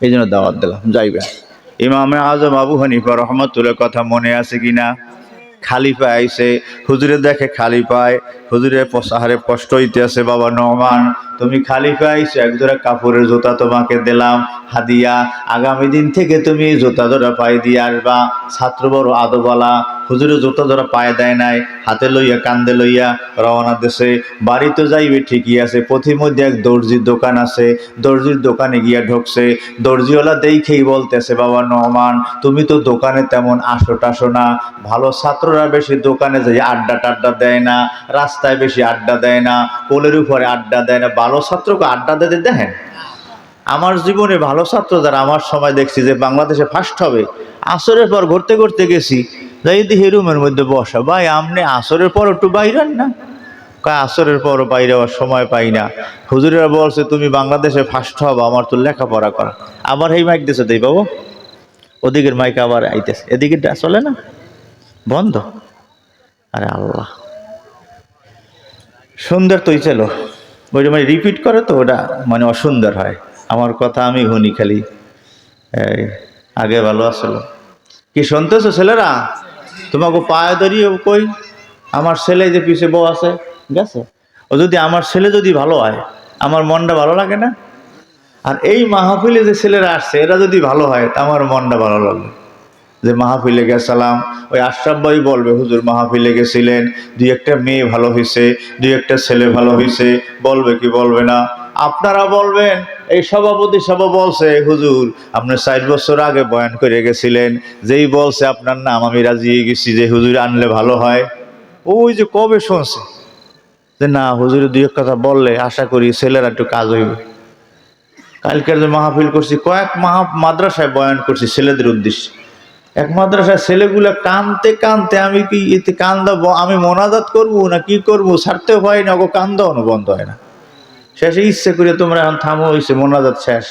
এই জন্য দাওয়াত দিলাম, যাইবে। ইমামে আজম আবু হানিফা রহমতুল্লাহ কথা মনে আছে কিনা? খালি পায়ে আইসে হুজুরে দেখে খালি পায় হুজুরে পশাহারে কষ্ট হইতে আছে বাবা নমান তুমি খালি পায়ে আইসো এক জোড়া কাপড়ের জুতা তোমাকে দিলাম, হাদিয়া। আগামী দিন থেকে তুমি জুতা জোড়া পায়ে দিয়ে আসবা। ছাত্র বড় আদোবালা হুজুরে জুতা জোড়া পায়ে দেয় নাই, হাতে লইয়া কান্দে লইয়া রওনা দেশে বাড়ি তো যাইবে ঠিকই আছে, পথিমধ্যে এক দর্জির দোকান আছে। দর্জির দোকানে গিয়া ঢুকছে। দর্জিওয়ালা দেখেই বলতেছে, বাবা নমান, তুমি তো দোকানে তেমন আসো টাসো না। ভালো ছাত্ররা বেশি দোকানে যাই, আড্ডা টাড্ডা দেয় না। রাস্তায় বেশি আড্ডা দেয় না। কোলের উপরে আড্ডা দেয় না। ভালো ছাত্রকে আড্ডা দিতে দেখেন? আমার জীবনে ভালো ছাত্র যারা, আমার সময় দেখছি যে বাংলাদেশে ফার্স্ট হবে। আসরের পর ঘুরতে ঘুরতে গেছি, যাই দেখি রুমের মধ্যে বসা। ভাই, আপনি আসরের পর একটু বাইরেন না? কয়, আসরের পরও বাইরে হওয়ার সময় পাই না। হুজুরেরা বলছে, তুমি বাংলাদেশে ফার্স্ট হবা, আমার তো লেখাপড়া করা। আবার এই মাইক দিছে, দেই বাবু। ওদিকের মাইক আবার আইতেছে। এদিকে চলে না? বন্ধ? আরে আল্লাহ। সুন্দর তুই চলো ওইটা মানে রিপিট করে তো ওটা মানে অসুন্দর হয়। আমার কথা আমি শুনি খালি। আগে ভালো আসলো কি শুনতেছো ছেলেরা? তোমাকে পায়ে দাঁড়িয়ে কই, আমার ছেলে যে পিছে বউ আছে গেছে ও যদি আমার ছেলে যদি ভালো হয়, আমার মনটা ভালো লাগে না? আর এই মাহফিলে যে ছেলেরা আসছে, এরা যদি ভালো হয় আমার মনটা ভালো লাগবে। যে মাহফিলে গেছিলাম, ওই আশরাফ ভাই বলবে, হুজুর মাহফিলে গেছিলেন, দুই একটা মেয়ে ভালো হয়েছে দুই একটা ছেলে ভালো হয়েছে বলবে কি বলবে না? আপনারা বলবেন, এই সভাপতি সভা বলছে, হুজুর, আপনি ষাট বছর আগে বয়ান করে গেছিলেন, যেই বলছে আপনার নাম, আমি রাজি গেছি যে হুজুর আনলে ভালো হয়। ওই যে কবে শুনছে? যে না হুজুরের দুই এক কথা বললে, আশা করি ছেলেরা একটু কাজ হইবে। কালকের যে মাহফিল করছি, কয়েক মাহা মাদ্রাসায় বয়ান করছি ছেলেদের উদ্দেশ্যে। এক মাদ্রাসার ছেলেগুলা কানতে কানতে আমি কি এতে কান্দা আমি মোনাজাত করব না কি করব? ছাড়তে হয় না ওকে কান্দাও বন্ধ হয় না। শেষে ইচ্ছে করে তোমরা এখন থামো হয়েছে মোনাজাত শেষ।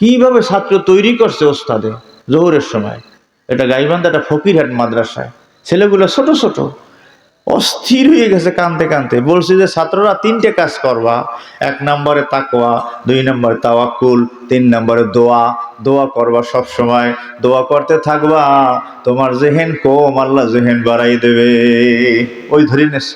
কীভাবে ছাত্র তৈরি করছে ওস্তাদে? জোহরের সময়। এটা গাইবান্ধা একটা ফকিরহাট মাদ্রাসায়। ছেলেগুলো ছোট ছোট। অস্থির হয়ে গেছে কানতে কানতে। বলছি যে, ছাত্ররা তিনটে কাজ করবা। এক নম্বরে তাকোয়া দুই নম্বরে তাওয়াক্কুল, তিন নম্বরে দোয়া। দোয়া করবা সব সময়। দোয়া করতে থাকবা, তোমার জেহেন কম, আল্লাহ জেহেন বাড়াই দেবে। ওই ধরিনেস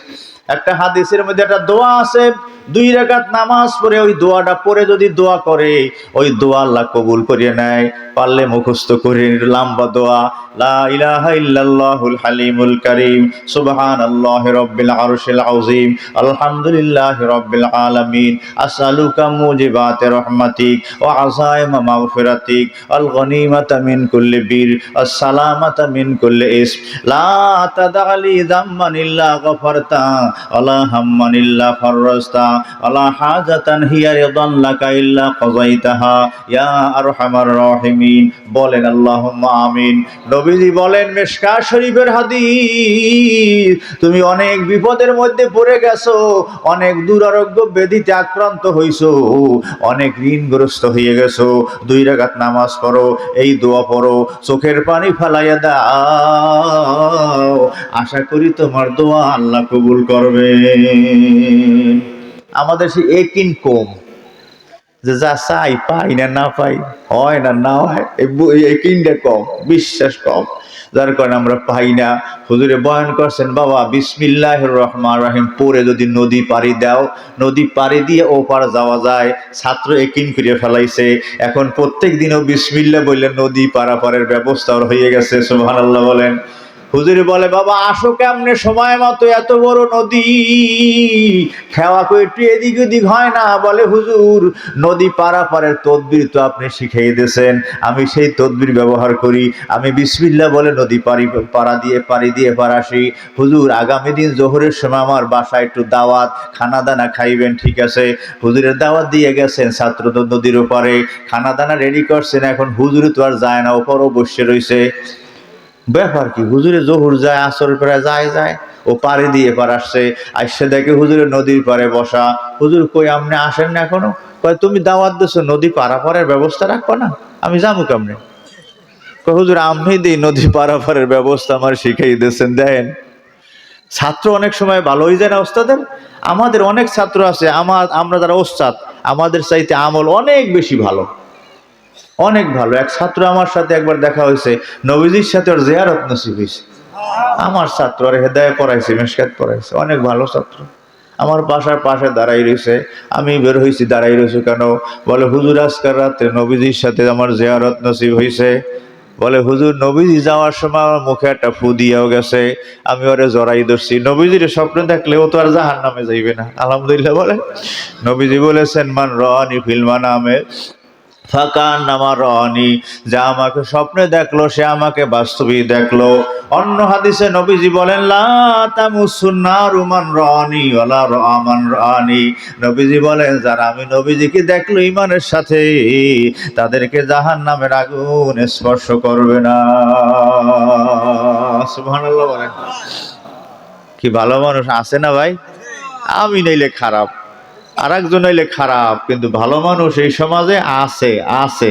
একটা হাদিসের মধ্যে একটা দোয়া আছে, দুই রাকাত নামাজ পড়ে, ওই দোয়াটা পড়ে যদি দোয়া করে, ওই দোয়া আল্লাহ কবুল করিয়ে নেয়। পারলে মুখস্থ করে লম্বা দোয়া। লা ইলাহা ইল্লাল্লাহুল হালিমুল কারীম। সুবহানাল্লাহি রাব্বিল আরশিল আযীম। আলহামদুলিল্লাহি রাব্বিল আলামিন। আসআলুকা মুজিবাতি রাহমাতিক ওয়া আযাইমা মাগফিরাতিক। আল গনিমাতা মিন কুল্লি বীর। আসসালামাতা মিন কুল্লি ইসম। লা তাদআলি যাম্মান ইল্লা গফারতা। ওয়ালা হাম্মান ইল্লা ফাররাজতা। ওয়ালা হাজাতান হিয়া রিদান লাকা ইল্লা কাযাইতাহা। ইয়া আরহামার রাহিমিন বলেন আল্লাহ আমিন। নবীজি বলেন, মেশকা শরীফের হাদিস, তুমি অনেক বিপদের মধ্যে পড়ে গেছো, অনেক দুরারোগ্য ব্যাধিতে আক্রান্ত হইছো, অনেক ঋণগ্রস্ত হয়ে গেছো। দুই রাকাত নামাজ পড়ো, এই দোয়া পড়ো, চোখের পানি ফালাইয়া দাও। আশা করি তোমার দোয়া আল্লাহ কবুল করবে। আমাদের সেই একিন কম। যে যা চাই পাই না না পাই, হয় না না হয়, এই কিনটা কম, বিশ্বাস কম। যার কারণে আমরা পাই না। হুজুরে বয়ান করছেন, বাবা বিসমিল্লাহ রহমান রহিম, পরে যদি নদী পাড়ি দাও, নদী পাড়ি দিয়ে ও পার যাওয়া যায়। ছাত্র একিন করে ফেলাইছে। এখন প্রত্যেক দিনও বিসমিল্লা বললে নদী পারাপারের ব্যবস্থা হয়ে গেছে, সুবহানাল্লাহ বলেন। হুজুরে বলে, বাবা, আসো কেমনে? সময় মতো এত বড় নদী। খেওয়া করে একটু এদিক ওদিক হয় না। বলে, হুজুর, নদী পারাপারের তদবির তো আপনি শিখিয়ে দিয়েছেন। আমি সেই তদবির ব্যবহার করি। আমি বিসমিল্লা বলে নদী পারি, পাড়া দিয়ে, পাড়ি দিয়ে পার আসি হুজুর, আগামী দিন জোহরের সময় আমার বাসায় একটু দাওয়াত খানা দানা খাইবেন, ঠিক আছে? হুজুরের দাওয়াত দিয়ে গেছেন ছাত্র নদীর ওপারে। খানা দানা রেডি করছেন, এখন হুজুরে তো আর যায় না, ওপরও বসে রয়েছে ব্যাপার কি? হুজুরে জহুর যায়, আসরের পরে যায় যায়। ও পাড়ে দিয়ে পার আসছে আসছে দেখে হুজুরে নদীর পাড়ে বসা। হুজুর কই, আপনি আসেন না এখনও? কয়, তুমি দাওয়াত দিছো, নদী পারাপারের ব্যবস্থা রাখব না? আমি যাব কেমনে? কয়, হুজুর আমি দিই নদী পারাপারের ব্যবস্থা আমার শিখিয়ে দিয়েছেন, দেন। ছাত্র অনেক সময় ভালো হয়ে যায় না ওস্তাদের? আমাদের অনেক ছাত্র আছে, আমার, আমরা যারা ওস্তাদ, আমাদের চাইতে আমল অনেক বেশি ভালো। অনেক ভালো। এক ছাত্র আমার সাথে একবার দেখা হয়েছে। নবীজির সাথে ওর জেয়ারত নসিব হয়েছে। আমার ছাত্র আর হেদায় পড়াইছে, মেশকাত পড়াইছে। অনেক ভালো ছাত্র। আমার বাসার পাশে দাঁড়াই রয়েছে। আমি বের হয়েছি দাঁড়াই রয়েছে কেন? বলে, হুজুর, আজকাল রাত্রে নবীজির সাথে আমার জেয়ারত নসিব হয়েছে বলে, হুজুর, নবীজি যাওয়ার সময় আমার মুখে একটা ফু দিয়েও গেছে। আমি ওরে জড়াই ধরছি। নবীজির স্বপ্ন দেখলে ও তো আর জাহান নামে যাইবে না। আলহামদুলিল্লাহ বলে। নবীজি বলেছেন, মান রনি ফিল্মা নামে ফাঁকা নামা রনি যা আমাকে স্বপ্নে দেখল, সে আমাকে বাস্তবেই দেখল। অন্য হাদিসে নবীজি বলেন, লা তামুসুন্নার উমান রনি ওয়ালা রহমান রনি নবীজি বলেন, যারা আমি নবীজিকে দেখল ইমানের সাথে, তাদেরকে জাহান নামের আগুন স্পর্শ করবে না। বলেন। কি ভালো মানুষ আছে না ভাই? আমি নইলে খারাপ। আর একজন হইলে খারাপ কিন্তু ভালো মানুষ এই সমাজে আছে আছে।